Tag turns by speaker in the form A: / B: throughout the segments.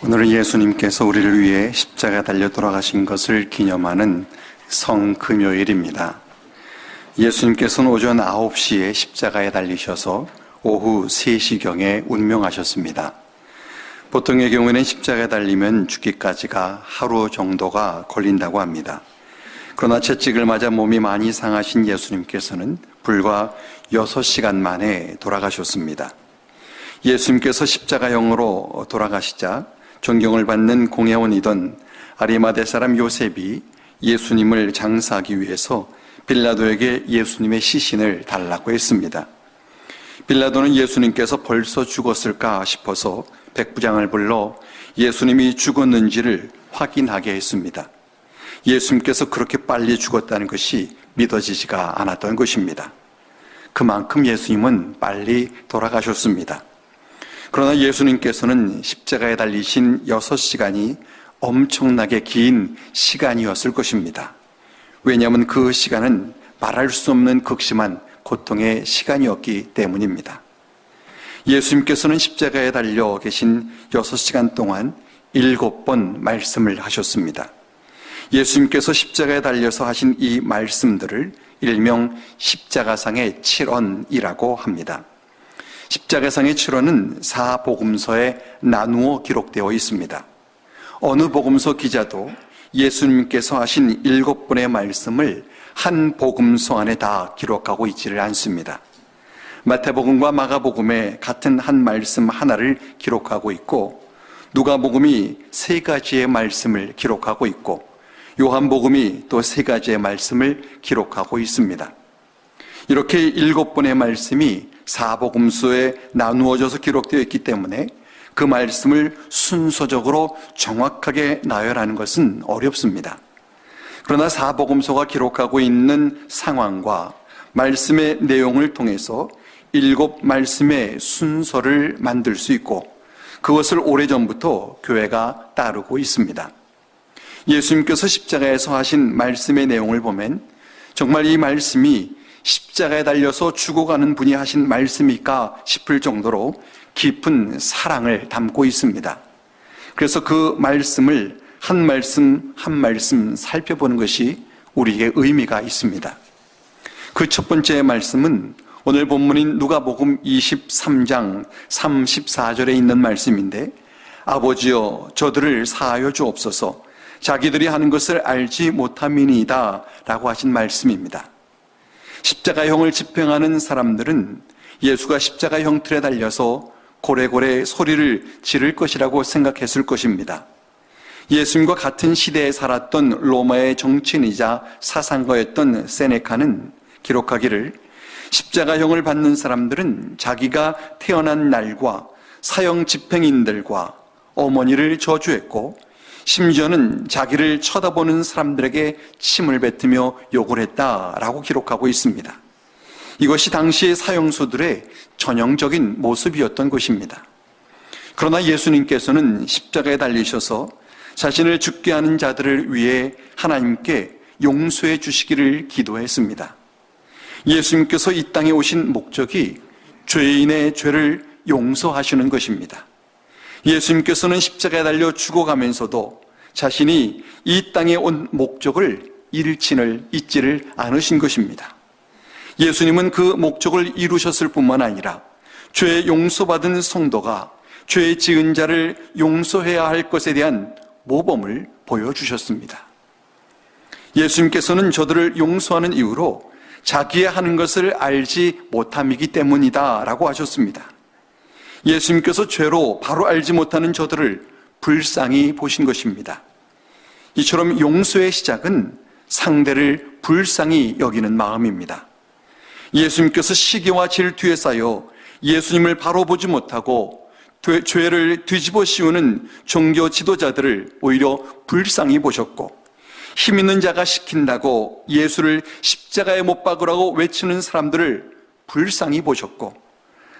A: 오늘은 예수님께서 우리를 위해 십자가 달려 돌아가신 것을 기념하는 성금요일입니다. 예수님께서는 오전 9시에 십자가에 달리셔서 오후 3시경에 운명하셨습니다. 보통의 경우에는 십자가에 달리면 죽기까지가 하루 정도가 걸린다고 합니다. 그러나 채찍을 맞아 몸이 많이 상하신 예수님께서는 불과 6시간 만에 돌아가셨습니다. 예수님께서 십자가형으로 돌아가시자 존경을 받는 공회원이던 아리마대 사람 요셉이 예수님을 장사하기 위해서 빌라도에게 예수님의 시신을 달라고 했습니다. 빌라도는 예수님께서 벌써 죽었을까 싶어서 백부장을 불러 예수님이 죽었는지를 확인하게 했습니다. 예수님께서 그렇게 빨리 죽었다는 것이 믿어지지가 않았던 것입니다. 그만큼 예수님은 빨리 돌아가셨습니다. 그러나 예수님께서는 십자가에 달리신 6시간이 엄청나게 긴 시간이었을 것입니다. 왜냐하면 그 시간은 말할 수 없는 극심한 고통의 시간이었기 때문입니다. 예수님께서는 십자가에 달려 계신 6시간 동안 일곱 번 말씀을 하셨습니다. 예수님께서 십자가에 달려서 하신 이 말씀들을 일명 십자가상의 칠언이라고 합니다. 십자가상의 칠언은 사복음서에 나누어 기록되어 있습니다. 어느 복음서 기자도 예수님께서 하신 일곱 번의 말씀을 한 복음서 안에 다 기록하고 있지를 않습니다. 마태복음과 마가복음에 같은 한 말씀 하나를 기록하고 있고 누가복음이 세 가지의 말씀을 기록하고 있고 요한복음이 또 세 가지의 말씀을 기록하고 있습니다. 이렇게 일곱 번의 말씀이 사복음서에 나누어져서 기록되어 있기 때문에 그 말씀을 순서적으로 정확하게 나열하는 것은 어렵습니다. 그러나 사복음서가 기록하고 있는 상황과 말씀의 내용을 통해서 일곱 말씀의 순서를 만들 수 있고 그것을 오래전부터 교회가 따르고 있습니다. 예수님께서 십자가에서 하신 말씀의 내용을 보면 정말 이 말씀이 십자가에 달려서 죽어가는 분이 하신 말씀일까 싶을 정도로 깊은 사랑을 담고 있습니다. 그래서 그 말씀을 한 말씀 한 말씀 살펴보는 것이 우리에게 의미가 있습니다. 그 첫 번째 말씀은 오늘 본문인 누가복음 23장 34절에 있는 말씀인데 아버지여 저들을 사하여 주옵소서 자기들이 하는 것을 알지 못함이니이다 라고 하신 말씀입니다. 십자가형을 집행하는 사람들은 예수가 십자가 형틀에 달려서 고래고래 소리를 지를 것이라고 생각했을 것입니다. 예수님과 같은 시대에 살았던 로마의 정치인이자 사상가였던 세네카는 기록하기를 십자가형을 받는 사람들은 자기가 태어난 날과 사형 집행인들과 어머니를 저주했고 심지어는 자기를 쳐다보는 사람들에게 침을 뱉으며 욕을 했다라고 기록하고 있습니다. 이것이 당시의 사형수들의 전형적인 모습이었던 것입니다. 그러나 예수님께서는 십자가에 달리셔서 자신을 죽게 하는 자들을 위해 하나님께 용서해 주시기를 기도했습니다. 예수님께서 이 땅에 오신 목적이 죄인의 죄를 용서하시는 것입니다. 예수님께서는 십자가에 달려 죽어가면서도 자신이 이 땅에 온 목적을 잃지를 잊지를 않으신 것입니다. 예수님은 그 목적을 이루셨을 뿐만 아니라 죄 용서받은 성도가 죄 지은 자를 용서해야 할 것에 대한 모범을 보여주셨습니다. 예수님께서는 저들을 용서하는 이유로 자기의 하는 것을 알지 못함이기 때문이다 라고 하셨습니다. 예수님께서 죄로 바로 알지 못하는 저들을 불쌍히 보신 것입니다. 이처럼 용서의 시작은 상대를 불쌍히 여기는 마음입니다. 예수님께서 시기와 질투에 쌓여 예수님을 바로 보지 못하고 죄를 뒤집어 씌우는 종교 지도자들을 오히려 불쌍히 보셨고 힘 있는 자가 시킨다고 예수를 십자가에 못 박으라고 외치는 사람들을 불쌍히 보셨고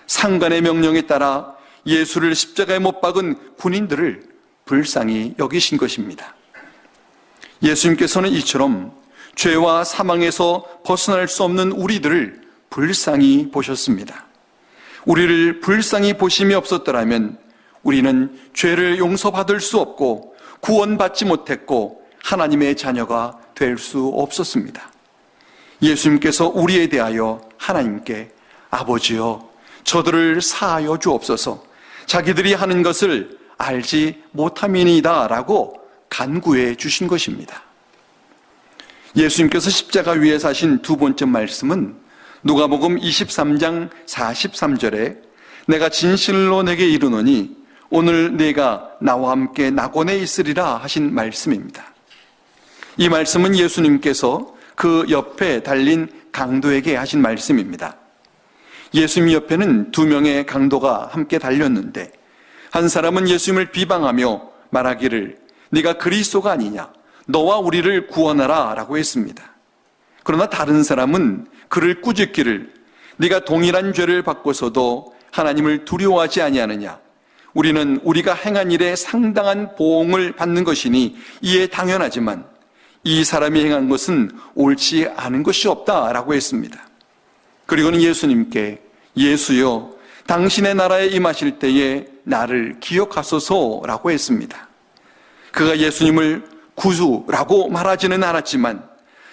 A: 상관의 명령에 따라 예수를 십자가에 못 박은 군인들을 불쌍히 여기신 것입니다. 예수님께서는 이처럼 죄와 사망에서 벗어날 수 없는 우리들을 불쌍히 보셨습니다. 우리를 불쌍히 보심이 없었더라면 우리는 죄를 용서받을 수 없고 구원받지 못했고 하나님의 자녀가 될 수 없었습니다. 예수님께서 우리에 대하여 하나님께 아버지여 저들을 사하여 주옵소서 자기들이 하는 것을 알지 못함이니이다 라고 간구해 주신 것입니다. 예수님께서 십자가 위에 사신 두 번째 말씀은 누가복음 23장 43절에 내가 진실로 내게 이르노니 오늘 내가 나와 함께 낙원에 있으리라 하신 말씀입니다. 이 말씀은 예수님께서 그 옆에 달린 강도에게 하신 말씀입니다. 예수님 옆에는 두 명의 강도가 함께 달렸는데 한 사람은 예수님을 비방하며 말하기를 네가 그리스도가 아니냐 너와 우리를 구원하라 라고 했습니다. 그러나 다른 사람은 그를 꾸짖기를 네가 동일한 죄를 받고서도 하나님을 두려워하지 아니하느냐 우리는 우리가 행한 일에 상당한 보응을 받는 것이니 이에 당연하지만 이 사람이 행한 것은 옳지 않은 것이 없다라고 했습니다. 그리고는 예수님께 예수여 당신의 나라에 임하실 때에 나를 기억하소서라고 했습니다. 그가 예수님을 구주라고 말하지는 않았지만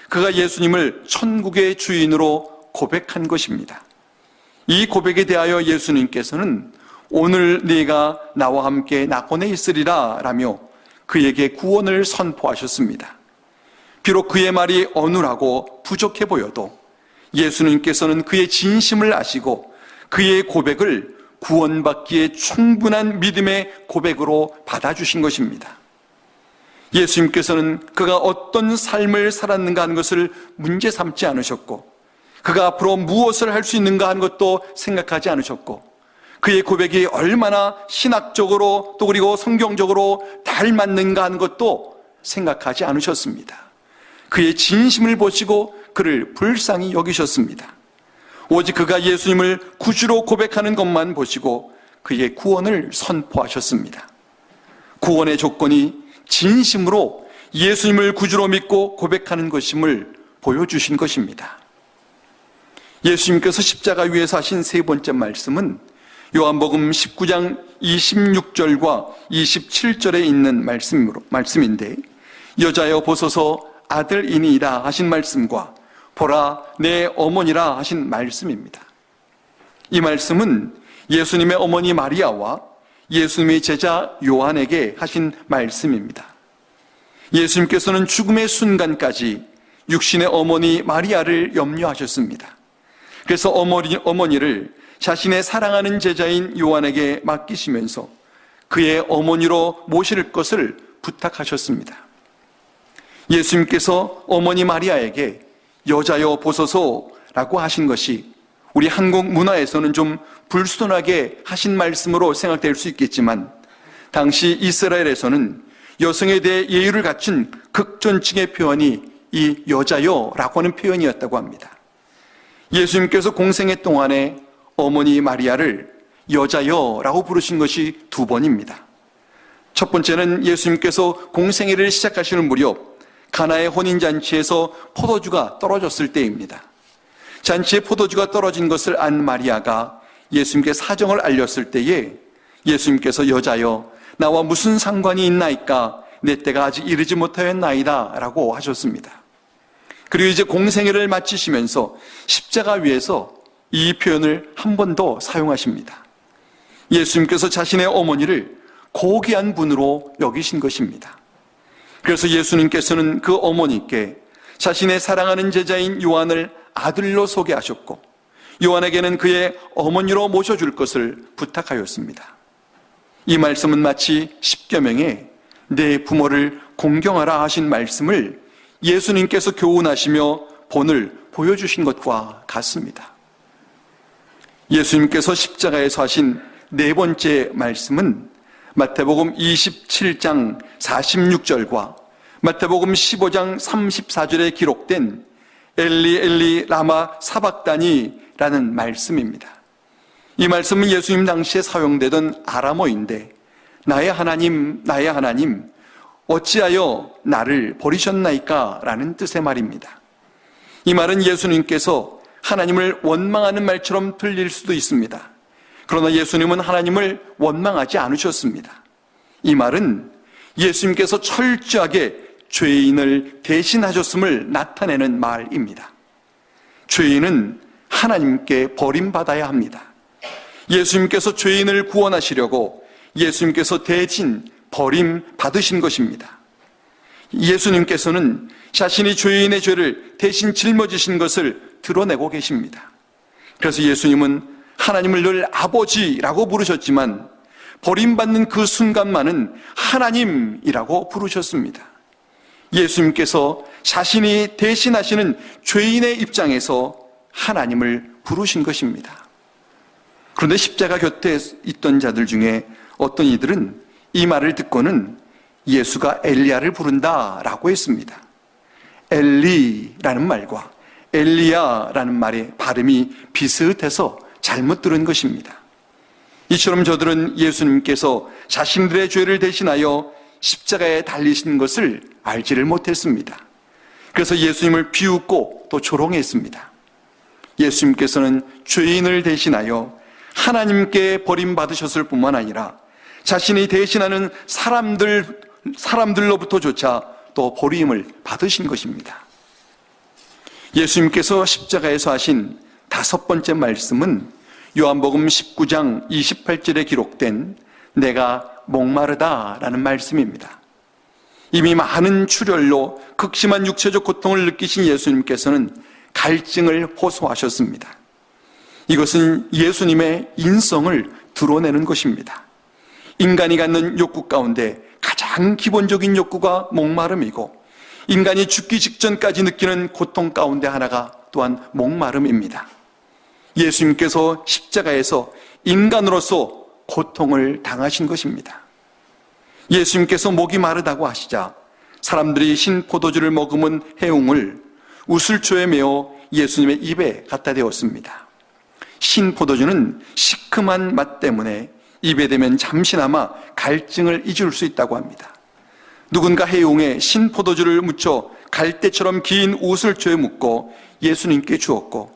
A: 그가 예수님을 천국의 주인으로 고백한 것입니다. 이 고백에 대하여 예수님께서는 오늘 네가 나와 함께 낙원에 있으리라 라며 그에게 구원을 선포하셨습니다. 비록 그의 말이 어눌하고 부족해 보여도 예수님께서는 그의 진심을 아시고 그의 고백을 구원받기에 충분한 믿음의 고백으로 받아주신 것입니다. 예수님께서는 그가 어떤 삶을 살았는가 하는 것을 문제 삼지 않으셨고, 그가 앞으로 무엇을 할 수 있는가 하는 것도 생각하지 않으셨고, 그의 고백이 얼마나 신학적으로 또 그리고 성경적으로 닮았는가 하는 것도 생각하지 않으셨습니다. 그의 진심을 보시고 그를 불쌍히 여기셨습니다. 오직 그가 예수님을 구주로 고백하는 것만 보시고 그의 구원을 선포하셨습니다. 구원의 조건이 진심으로 예수님을 구주로 믿고 고백하는 것임을 보여주신 것입니다. 예수님께서 십자가 위에서 하신 세 번째 말씀은 요한복음 19장 26절과 27절에 있는 말씀으로, 말씀인데 여자여 보소서 아들이니이다 하신 말씀과 보라 내 어머니라 하신 말씀입니다. 이 말씀은 예수님의 어머니 마리아와 예수님의 제자 요한에게 하신 말씀입니다. 예수님께서는 죽음의 순간까지 육신의 어머니 마리아를 염려하셨습니다. 그래서 어머니, 어머니를 자신의 사랑하는 제자인 요한에게 맡기시면서 그의 어머니로 모실 것을 부탁하셨습니다. 예수님께서 어머니 마리아에게 여자여 보소서라고 하신 것이 우리 한국 문화에서는 좀 불순하게 하신 말씀으로 생각될 수 있겠지만 당시 이스라엘에서는 여성에 대해 예의를 갖춘 극존칭의 표현이 이 여자여라고 하는 표현이었다고 합니다. 예수님께서 공생애 동안에 어머니 마리아를 여자여라고 부르신 것이 두 번입니다. 첫 번째는 예수님께서 공생애를 시작하시는 무렵 가나의 혼인잔치에서 포도주가 떨어졌을 때입니다. 잔치에 포도주가 떨어진 것을 안 마리아가 예수님께 사정을 알렸을 때에 예수님께서 여자여 나와 무슨 상관이 있나이까 내 때가 아직 이르지 못하였나이다 라고 하셨습니다. 그리고 이제 공생애를 마치시면서 십자가 위에서 이 표현을 한 번 더 사용하십니다. 예수님께서 자신의 어머니를 고귀한 분으로 여기신 것입니다. 그래서 예수님께서는 그 어머니께 자신의 사랑하는 제자인 요한을 아들로 소개하셨고 요한에게는 그의 어머니로 모셔줄 것을 부탁하였습니다. 이 말씀은 마치 십계명에 내 부모를 공경하라 하신 말씀을 예수님께서 교훈하시며 본을 보여주신 것과 같습니다. 예수님께서 십자가에서 하신 네 번째 말씀은 마태복음 27장 46절과 마태복음 15장 34절에 기록된 엘리 엘리 라마 사박다니라는 말씀입니다. 이 말씀은 예수님 당시에 사용되던 아람어인데 나의 하나님 나의 하나님 어찌하여 나를 버리셨나이까 라는 뜻의 말입니다. 이 말은 예수님께서 하나님을 원망하는 말처럼 들릴 수도 있습니다. 그러나 예수님은 하나님을 원망하지 않으셨습니다. 이 말은 예수님께서 철저하게 죄인을 대신하셨음을 나타내는 말입니다. 죄인은 하나님께 버림받아야 합니다. 예수님께서 죄인을 구원하시려고 예수님께서 대신 버림 받으신 것입니다. 예수님께서는 자신이 죄인의 죄를 대신 짊어지신 것을 드러내고 계십니다. 그래서 예수님은 하나님을 늘 아버지라고 부르셨지만 버림받는 그 순간만은 하나님이라고 부르셨습니다. 예수님께서 자신이 대신하시는 죄인의 입장에서 하나님을 부르신 것입니다. 그런데 십자가 곁에 있던 자들 중에 어떤 이들은 이 말을 듣고는 예수가 엘리야를 부른다라고 했습니다. 엘리라는 말과 엘리야라는 말의 발음이 비슷해서 잘못 들은 것입니다. 이처럼 저들은 예수님께서 자신들의 죄를 대신하여 십자가에 달리신 것을 알지를 못했습니다. 그래서 예수님을 비웃고 또 조롱했습니다. 예수님께서는 죄인을 대신하여 하나님께 버림받으셨을 뿐만 아니라 자신이 대신하는 사람들, 사람들로부터조차 또 버림을 받으신 것입니다. 예수님께서 십자가에서 하신 다섯 번째 말씀은 요한복음 19장 28절에 기록된 내가 목마르다라는 말씀입니다. 이미 많은 출혈로 극심한 육체적 고통을 느끼신 예수님께서는 갈증을 호소하셨습니다. 이것은 예수님의 인성을 드러내는 것입니다. 인간이 갖는 욕구 가운데 가장 기본적인 욕구가 목마름이고 인간이 죽기 직전까지 느끼는 고통 가운데 하나가 또한 목마름입니다. 예수님께서 십자가에서 인간으로서 고통을 당하신 것입니다. 예수님께서 목이 마르다고 하시자 사람들이 신 포도주를 머금은 해웅을 우슬초에 메어 예수님의 입에 갖다 대었습니다. 신 포도주는 시큼한 맛 때문에 입에 대면 잠시나마 갈증을 잊을 수 있다고 합니다. 누군가 해용에 신 포도주를 묻혀 갈대처럼 긴 우슬초에 묻고 예수님께 주었고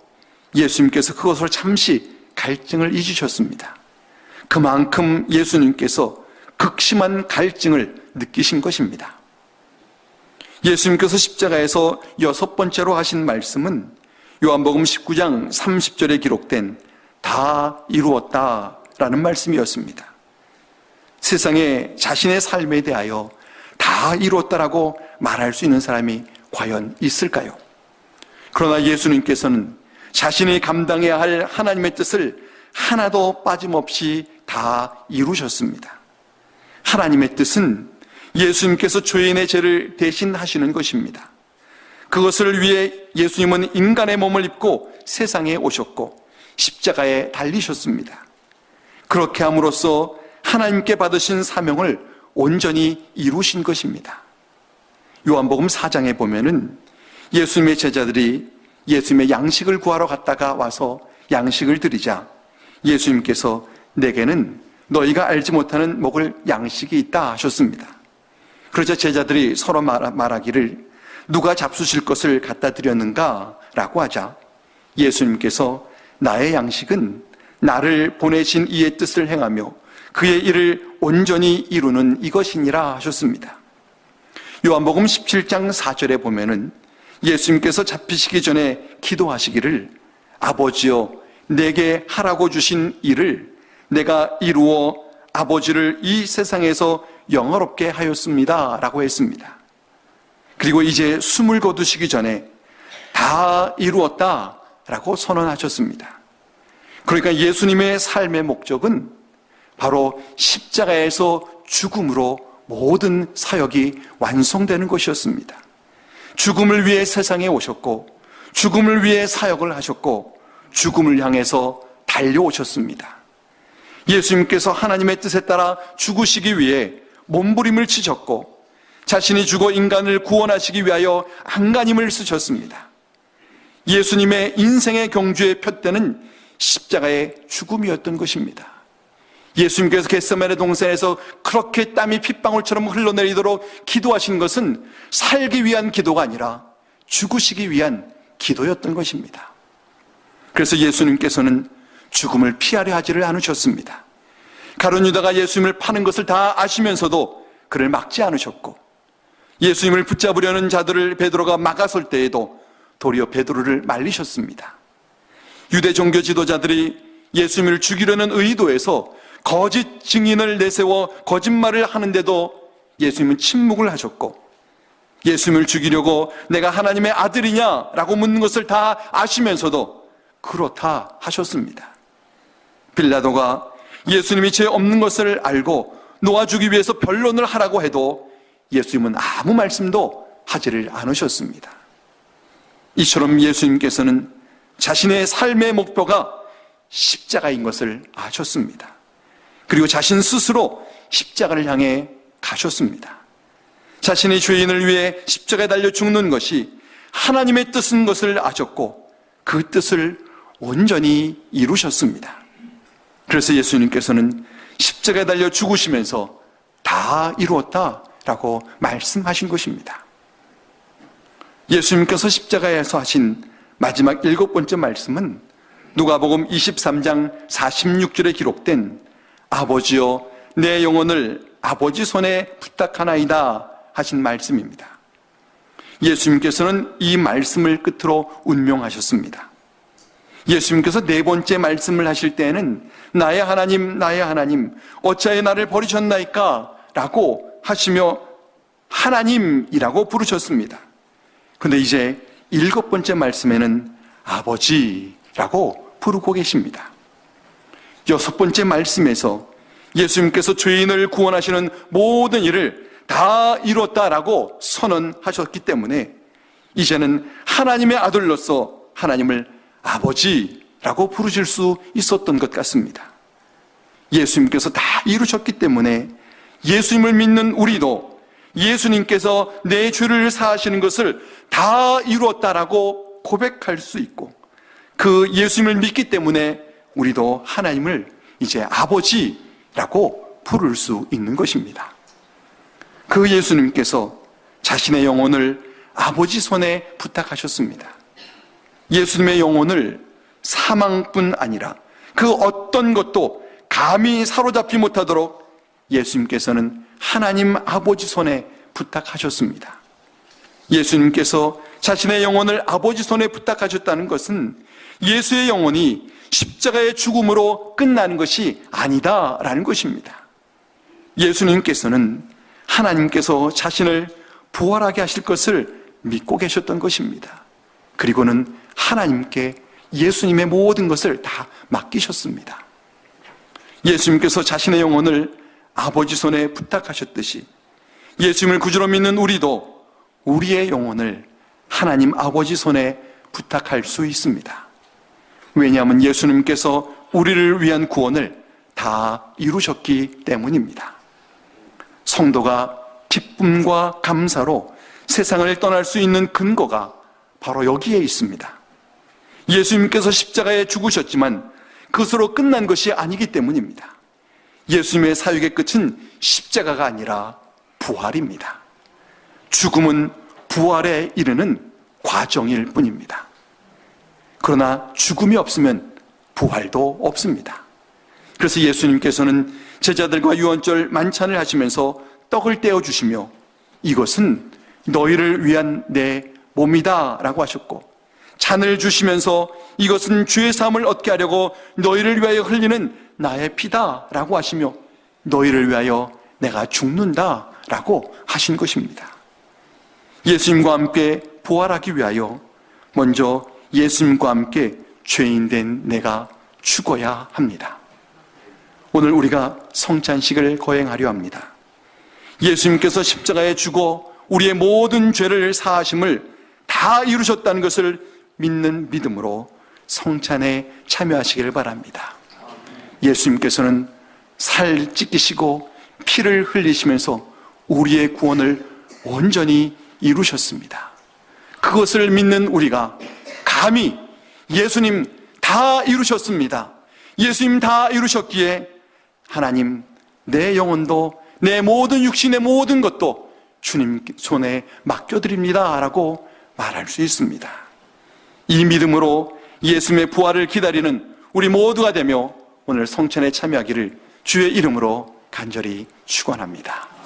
A: 예수님께서 그것으로 잠시 갈증을 잊으셨습니다. 그만큼 예수님께서 극심한 갈증을 느끼신 것입니다. 예수님께서 십자가에서 여섯 번째로 하신 말씀은 요한복음 19장 30절에 기록된 다 이루었다 라는 말씀이었습니다. 세상에 자신의 삶에 대하여 다 이루었다라고 말할 수 있는 사람이 과연 있을까요? 그러나 예수님께서는 자신이 감당해야 할 하나님의 뜻을 하나도 빠짐없이 다 이루셨습니다. 하나님의 뜻은 예수님께서 죄인의 죄를 대신하시는 것입니다. 그것을 위해 예수님은 인간의 몸을 입고 세상에 오셨고 십자가에 달리셨습니다. 그렇게 함으로써 하나님께 받으신 사명을 온전히 이루신 것입니다. 요한복음 4장에 보면은 예수님의 제자들이 예수님의 양식을 구하러 갔다가 와서 양식을 드리자 예수님께서 내게는 너희가 알지 못하는 먹을 양식이 있다 하셨습니다. 그러자 제자들이 서로 말하기를 누가 잡수실 것을 갖다 드렸는가? 라고 하자 예수님께서 나의 양식은 나를 보내신 이의 뜻을 행하며 그의 일을 온전히 이루는 이것이니라 하셨습니다. 요한복음 17장 4절에 보면은 예수님께서 잡히시기 전에 기도하시기를 아버지여 내게 하라고 주신 일을 내가 이루어 아버지를 이 세상에서 영화롭게 하였습니다. 라고 했습니다. 그리고 이제 숨을 거두시기 전에 다 이루었다. 라고 선언하셨습니다. 그러니까 예수님의 삶의 목적은 바로 십자가에서 죽음으로 모든 사역이 완성되는 것이었습니다. 죽음을 위해 세상에 오셨고, 죽음을 위해 사역을 하셨고, 죽음을 향해서 달려오셨습니다. 예수님께서 하나님의 뜻에 따라 죽으시기 위해 몸부림을 치셨고, 자신이 죽어 인간을 구원하시기 위하여 안간힘을 쓰셨습니다. 예수님의 인생의 경주의 표대는 십자가의 죽음이었던 것입니다. 예수님께서 겟세마네 동산에서 그렇게 땀이 핏방울처럼 흘러내리도록 기도하신 것은 살기 위한 기도가 아니라 죽으시기 위한 기도였던 것입니다. 그래서 예수님께서는 죽음을 피하려 하지를 않으셨습니다. 가론 유다가 예수님을 파는 것을 다 아시면서도 그를 막지 않으셨고 예수님을 붙잡으려는 자들을 베드로가 막아설 때에도 도리어 베드로를 말리셨습니다. 유대 종교 지도자들이 예수님을 죽이려는 의도에서 거짓 증인을 내세워 거짓말을 하는데도 예수님은 침묵을 하셨고 예수님을 죽이려고 내가 하나님의 아들이냐라고 묻는 것을 다 아시면서도 그렇다 하셨습니다. 빌라도가 예수님이 죄 없는 것을 알고 놓아주기 위해서 변론을 하라고 해도 예수님은 아무 말씀도 하지를 않으셨습니다. 이처럼 예수님께서는 자신의 삶의 목표가 십자가인 것을 아셨습니다. 그리고 자신 스스로 십자가를 향해 가셨습니다. 자신의 죄인을 위해 십자가에 달려 죽는 것이 하나님의 뜻인 것을 아셨고 그 뜻을 온전히 이루셨습니다. 그래서 예수님께서는 십자가에 달려 죽으시면서 다 이루었다라고 말씀하신 것입니다. 예수님께서 십자가에서 하신 마지막 일곱 번째 말씀은 누가복음 23장 46절에 기록된 아버지여 내 영혼을 아버지 손에 부탁하나이다 하신 말씀입니다. 예수님께서는 이 말씀을 끝으로 운명하셨습니다. 예수님께서 네 번째 말씀을 하실 때에는 나의 하나님, 나의 하나님, 어찌하여 나를 버리셨나이까? 라고 하시며 하나님이라고 부르셨습니다. 근데 이제 일곱 번째 말씀에는 아버지라고 부르고 계십니다. 여섯 번째 말씀에서 예수님께서 죄인을 구원하시는 모든 일을 다 이뤘다라고 선언하셨기 때문에 이제는 하나님의 아들로서 하나님을 아버지라고 부르실 수 있었던 것 같습니다. 예수님께서 다 이루셨기 때문에 예수님을 믿는 우리도 예수님께서 내 죄를 사하시는 것을 다 이루었다라고 고백할 수 있고 그 예수님을 믿기 때문에 우리도 하나님을 이제 아버지라고 부를 수 있는 것입니다. 그 예수님께서 자신의 영혼을 아버지 손에 부탁하셨습니다. 예수님의 영혼을 사망뿐 아니라 그 어떤 것도 감히 사로잡지 못하도록 예수님께서는 하나님 아버지 손에 부탁하셨습니다. 예수님께서 자신의 영혼을 아버지 손에 부탁하셨다는 것은 예수의 영혼이 십자가의 죽음으로 끝나는 것이 아니다라는 것입니다. 예수님께서는 하나님께서 자신을 부활하게 하실 것을 믿고 계셨던 것입니다. 그리고는 하나님께 예수님의 모든 것을 다 맡기셨습니다. 예수님께서 자신의 영혼을 아버지 손에 부탁하셨듯이 예수님을 구주로 믿는 우리도 우리의 영혼을 하나님 아버지 손에 부탁할 수 있습니다. 왜냐하면 예수님께서 우리를 위한 구원을 다 이루셨기 때문입니다. 성도가 기쁨과 감사로 세상을 떠날 수 있는 근거가 바로 여기에 있습니다. 예수님께서 십자가에 죽으셨지만 그것으로 끝난 것이 아니기 때문입니다. 예수님의 사역의 끝은 십자가가 아니라 부활입니다. 죽음은 부활에 이르는 과정일 뿐입니다. 그러나 죽음이 없으면 부활도 없습니다. 그래서 예수님께서는 제자들과 유언절 만찬을 하시면서 떡을 떼어 주시며 이것은 너희를 위한 내 몸이다 라고 하셨고 잔을 주시면서 이것은 죄의 삶을 얻게 하려고 너희를 위하여 흘리는 나의 피다 라고 하시며 너희를 위하여 내가 죽는다 라고 하신 것입니다. 예수님과 함께 부활하기 위하여 먼저 예수님과 함께 죄인된 내가 죽어야 합니다. 오늘 우리가 성찬식을 거행하려 합니다. 예수님께서 십자가에 죽어 우리의 모든 죄를 사하심을 다 이루셨다는 것을 믿는 믿음으로 성찬에 참여하시기를 바랍니다. 예수님께서는 살 찢기시고 피를 흘리시면서 우리의 구원을 온전히 이루셨습니다. 그것을 믿는 우리가 감히 예수님 다 이루셨습니다. 예수님 다 이루셨기에 하나님 내 영혼도 내 모든 육신의 모든 것도 주님 손에 맡겨드립니다. 라고 말할 수 있습니다. 이 믿음으로 예수님의 부활을 기다리는 우리 모두가 되며 오늘 성찬에 참여하기를 주의 이름으로 간절히 축원합니다.